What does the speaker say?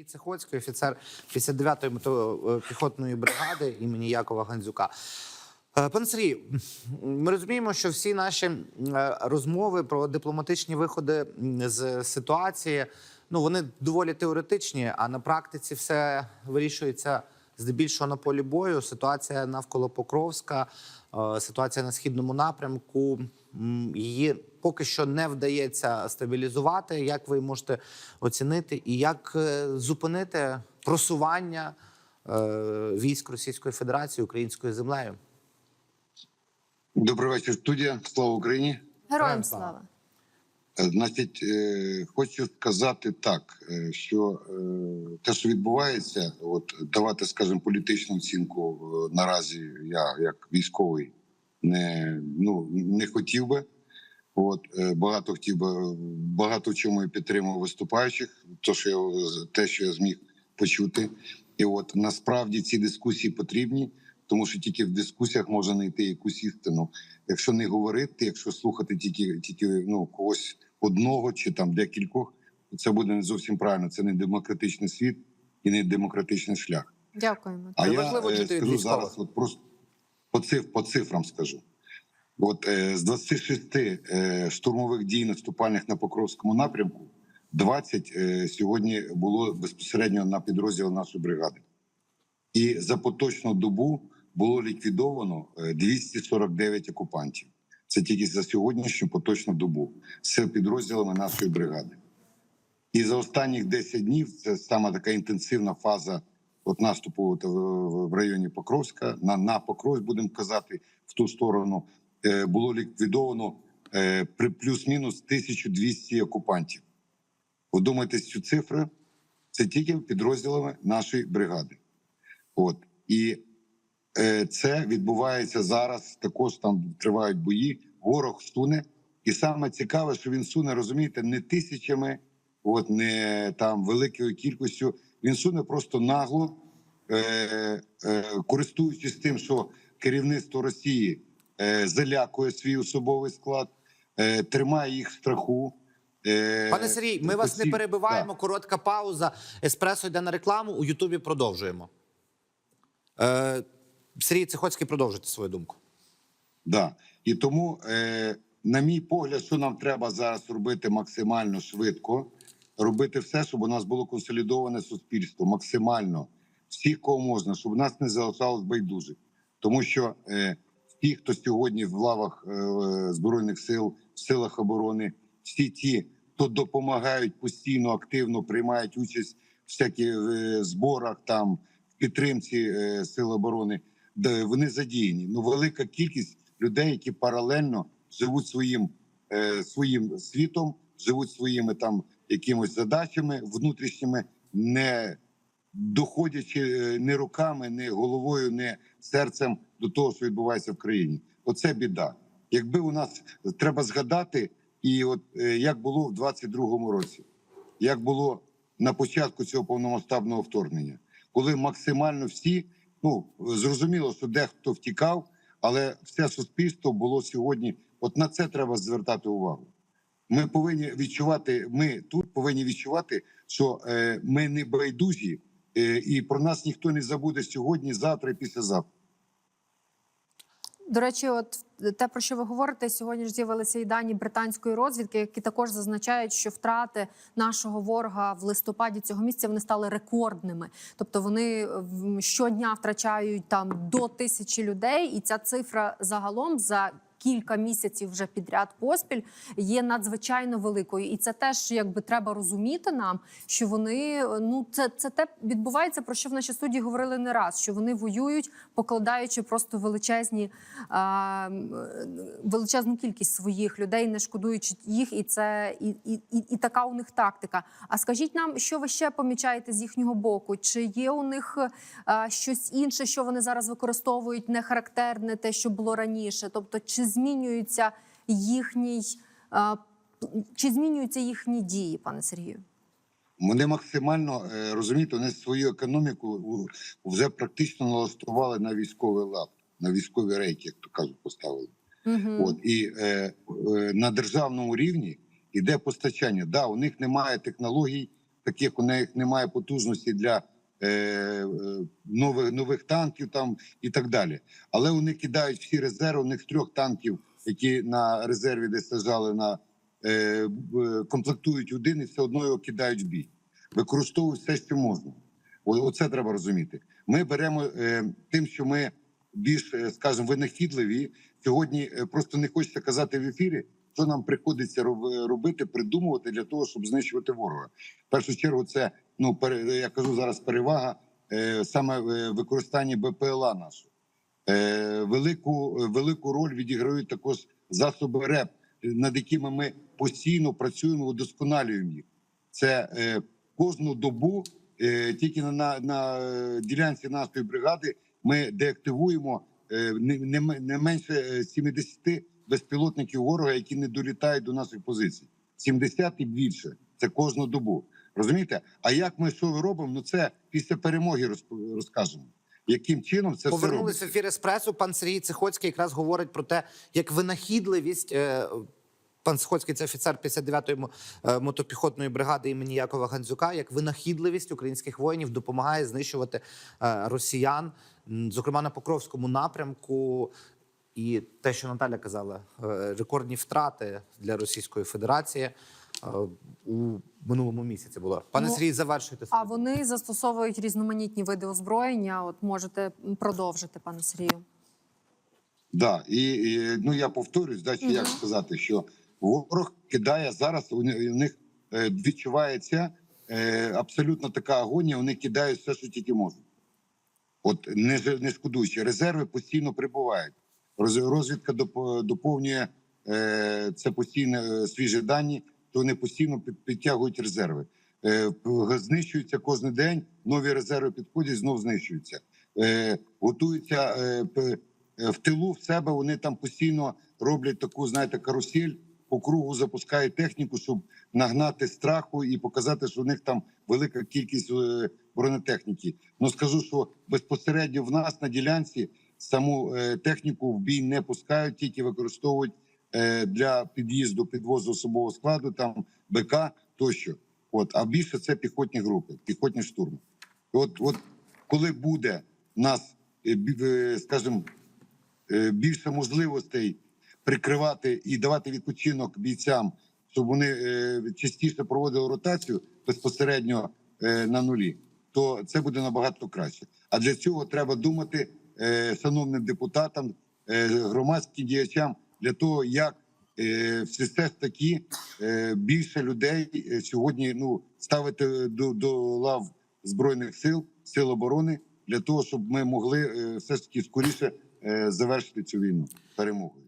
Сергій Цехоцький, офіцер 59-ї мотопіхотної бригади імені Якова Гандзюка. Е, Пане Сергій, ми розуміємо, що всі наші е, розмови про дипломатичні виходи з ситуації, ну вони доволі теоретичні, а на практиці все вирішується здебільшого на полі бою. Ситуація навколо Покровська, е, ситуація на східному напрямку. Її поки що не вдається стабілізувати. Як ви можете оцінити і як е, зупинити просування е, військ Російської Федерації українською землею? Добрий вечір, студія. Слава Україні. Героям Героям слава. Е, Значить, е, хочу сказати так, е, що те, що відбувається, от давати, скажімо, політичну оцінку наразі, я як військовий не ну не хотів би. От багато хотів би багато в чому я підтримав виступаючих, то що я те, що я зміг почути, і от насправді ці дискусії потрібні, тому що тільки в дискусіях можна знайти якусь істину. Якщо не говорити, якщо слухати тільки тільки ну когось одного чи там декількох, це буде не зовсім правильно. Це не демократичний світ і не демократичний шлях. Дякуємо. А Це я важливо е, чути скажу зараз, от просто по циф, по цифрам скажу. От е, з 26 е, штурмових дій наступальних на Покровському напрямку, 20 е, сьогодні було безпосередньо на підрозділ нашої бригади. І за поточну добу було ліквідовано е, 249 окупантів. Це тільки за сьогоднішню поточну добу з підрозділами нашої бригади. І за останніх 10 днів це саме така інтенсивна фаза от наступу от в, районі Покровська, на, на Покровськ, будемо казати, в ту сторону е, було ліквідовано е, при плюс-мінус 1200 окупантів. Вдумайтесь цю цифру, це тільки підрозділами нашої бригади. От і е, це відбувається зараз. Також там тривають бої. Ворог суне, і саме цікаве, що він суне, розумієте, не тисячами, от не там великою кількістю. Він суне просто нагло, е, е, користуючись тим, що керівництво Росії е, залякує свій особовий склад, е, тримає їх в страху. Е, Пане Сергій, ми вас не перебиваємо. Коротка пауза. Еспресо йде на рекламу. У Ютубі продовжуємо. Е, Сергій Цехоцький, продовжуйте свою думку. Да. І тому, е, на мій погляд, що нам треба зараз робити максимально швидко, робити все, щоб у нас було консолідоване суспільство, максимально всіх, кого можна, щоб нас не залишалось байдуже. Тому що е, ті, хто сьогодні в лавах е, збройних сил, в силах оборони, всі ті, хто допомагають постійно, активно приймають участь в всяких е, зборах, там в підтримці е, сил оборони, вони задіяні. Ну велика кількість людей, які паралельно живуть своїм е, своїм світом, живуть своїми там якимось задачами внутрішніми, не доходячи е, ні руками, ні головою, ні серцем до того, що відбувається в країні. Оце біда. Якби у нас треба згадати, і от е, як було в 22-му році, як було на початку цього повномасштабного вторгнення, коли максимально всі, ну зрозуміло, що дехто втікав, але все суспільство було сьогодні. От на це треба звертати увагу. Ми повинні відчувати. Ми тут повинні відчувати, що е, ми не байдужі, е, і про нас ніхто не забуде сьогодні, завтра і післязавтра. До речі, от те, про що ви говорите, сьогодні ж з'явилися і дані британської розвідки, які також зазначають, що втрати нашого ворога в листопаді цього місяця вони стали рекордними. Тобто вони щодня втрачають там до тисячі людей, і ця цифра загалом за. Кілька місяців вже підряд поспіль є надзвичайно великою, і це теж якби треба розуміти нам, що вони ну це, це те відбувається, про що в нашій студії говорили не раз. Що вони воюють, покладаючи просто величезні а, величезну кількість своїх людей, не шкодуючи їх, і це і, і, і, і така у них тактика. А скажіть нам, що ви ще помічаєте з їхнього боку? Чи є у них а, щось інше, що вони зараз використовують, не характерне, те, що було раніше? Тобто, чи змінюється їхній чи змінюються їхні дії, пане Сергію? Вони максимально е, розумієте, вони свою економіку вже практично налаштували на військовий лад, на військові рейки, як то кажуть, поставили. Угу. От і е, е, на державному рівні іде постачання. Да, у них немає технологій таких у них немає потужності для е, е, нових нових танків там і так далі. Але вони кидають всі резерви. У них трьох танків, які на резерві десь лежали на е, комплектують один і все одно його кидають в бій. Використовують все, що можна. О- Оце треба розуміти. Ми беремо е, тим, що ми більш, е, скажімо, винахідливі. Сьогодні е, просто не хочеться казати в ефірі, що нам приходиться робити, придумувати для того, щоб знищувати ворога. В першу чергу, це ну я кажу зараз перевага е, саме в використанні БПЛА нашого. Е, велику, велику роль відіграють також засоби РЕП, над якими ми постійно працюємо, удосконалюємо їх. Це е, кожну добу, е, тільки на, на, на е, ділянці нашої бригади, ми деактивуємо е, не, не, менше е, 70 безпілотників ворога, які не долітають до наших позицій. 70 і більше. Це кожну добу. Розумієте? А як ми що робимо? Ну це після перемоги розкажемо. Яким чином це? Повернулися в ефір еспресо. Пан Сергій Цихоцький якраз говорить про те, як винахідливість. е, Пан Сихоцький це офіцер 59-ї е, мотопіхотної бригади імені Якова Гандзюка. Як винахідливість українських воїнів допомагає знищувати е, росіян, зокрема на Покровському напрямку. І те, що Наталя казала, е, рекордні втрати для Російської Федерації е, у минулому місяці було. Пане Ну, Сергій, завершуйте А вони застосовують різноманітні види озброєння. От можете продовжити, пане Сергію. Да, і, і ну я повторюсь, да, чи як сказати, що ворог кидає зараз. У них е, відчувається е, абсолютно така агонія. Вони кидають все, що тільки можуть. От не не шкодуючи, резерви постійно прибувають. Роз- Розвідка доп- доповнює е, це постійно е, свіжі дані, то вони постійно підтягують резерви. Е, знищуються кожен день. Нові резерви підходять, знов знищуються. Готуються в тилу в себе. Вони там постійно роблять таку, знаєте, карусель по кругу запускають техніку, щоб нагнати страху і показати, що у них там велика кількість бронетехніки. Ну скажу, що безпосередньо в нас на ділянці саму е, техніку в бій не пускають, тільки використовують е, для під'їзду, підвозу особового складу, там БК тощо. От а більше це піхотні групи, піхотні штурми. От, от коли буде нас, е, скажімо, більше можливостей прикривати і давати відпочинок бійцям, щоб вони частіше проводили ротацію безпосередньо на нулі, то це буде набагато краще. А для цього треба думати шановним депутатам, е, громадським діячам для того, як е, все ж таки е, більше людей е, сьогодні ну ставити до, до лав збройних сил, сил оборони для того, щоб ми могли е, все ж таки скоріше е, завершити цю війну перемогою.